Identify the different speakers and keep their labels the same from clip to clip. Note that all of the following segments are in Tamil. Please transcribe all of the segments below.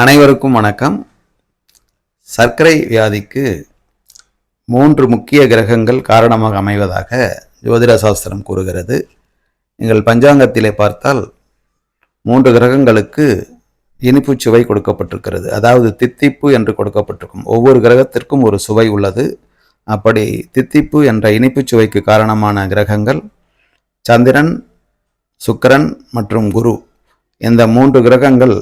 Speaker 1: அனைவருக்கும் வணக்கம். சர்க்கரை வியாதிக்கு மூன்று முக்கிய கிரகங்கள் காரணமாக அமைவதாக ஜோதிட சாஸ்திரம் கூறுகிறது. நீங்கள் பஞ்சாங்கத்திலே பார்த்தால் மூன்று கிரகங்களுக்கு இனிப்பு சுவை கொடுக்கப்பட்டிருக்கிறது. அதாவது தித்திப்பு என்று கொடுக்கப்பட்டிருக்கும். ஒவ்வொரு கிரகத்திற்கும் ஒரு சுவை உள்ளது. அப்படி தித்திப்பு என்ற இனிப்பு சுவைக்கு காரணமான கிரகங்கள் சந்திரன் சுக்கிரன் மற்றும் குரு. இந்த மூன்று கிரகங்கள்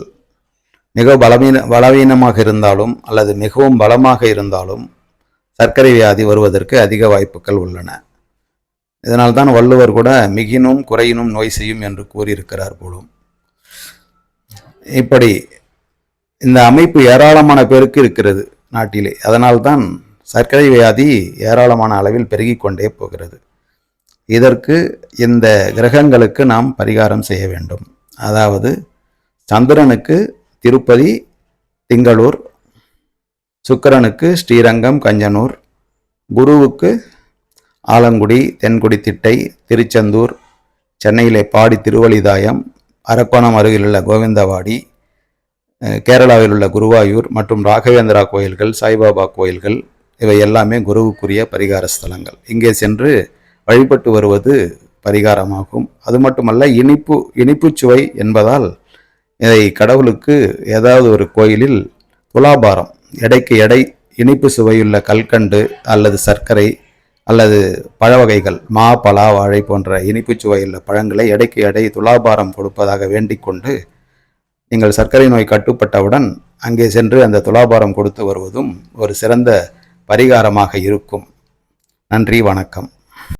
Speaker 1: மிக பலவீன பலவீனமாக இருந்தாலும் அல்லது மிகவும் பலமாக இருந்தாலும் சர்க்கரை வியாதி வருவதற்கு அதிக வாய்ப்புகள் உள்ளன. இதனால்தான் வள்ளுவர் கூட மிகினும் குறையினும் நோய் செய்யும் என்று கூறியிருக்கிறார் போலும். இப்படி இந்த அமைப்பு ஏராளமான பேருக்கு இருக்கிறது நாட்டிலே. அதனால்தான் சர்க்கரை வியாதி ஏராளமான அளவில் பெருகிக்கொண்டே போகிறது. இதற்கு இந்த கிரகங்களுக்கு நாம் பரிகாரம் செய்ய வேண்டும். அதாவது சந்திரனுக்கு திருப்பதி திங்களூர் சுக்கிரனுக்கு ஸ்ரீரங்கம் கஞ்சனூர் குருவுக்கு ஆலங்குடி தென்குடி திட்டை திருச்செந்தூர் சென்னையிலே பாடி திருவழிதாயம் அரக்கோணம் அருகிலுள்ள கோவிந்தவாடி கேரளாவில் உள்ள குருவாயூர் மற்றும் ராகவேந்திரா கோயில்கள் சாய்பாபா கோயில்கள் இவை எல்லாமே குருவுக்குரிய பரிகார ஸ்தலங்கள். இங்கே சென்று வழிபட்டு வருவது பரிகாரமாகும். அது மட்டுமல்ல இனிப்பு இனிப்புச்சுவை என்பதால் இதை கடவுளுக்கு ஏதாவது ஒரு கோயிலில் துலாபாரம் எடைக்கு எடை இனிப்பு சுவையுள்ள கல்கண்டு அல்லது சர்க்கரை அல்லது பழ வகைகள் மா பலா வாழை போன்ற இனிப்பு சுவையுள்ள பழங்களை எடைக்கு எடை துலாபாரம் கொடுப்பதாக வேண்டிக்கொண்டு நீங்கள் சர்க்கரை நோய் கட்டுப்பட்டவுடன் அங்கே சென்று அந்த துலாபாரம் கொடுத்து வருவதும் ஒரு சிறந்த பரிகாரமாக இருக்கும். நன்றி வணக்கம்.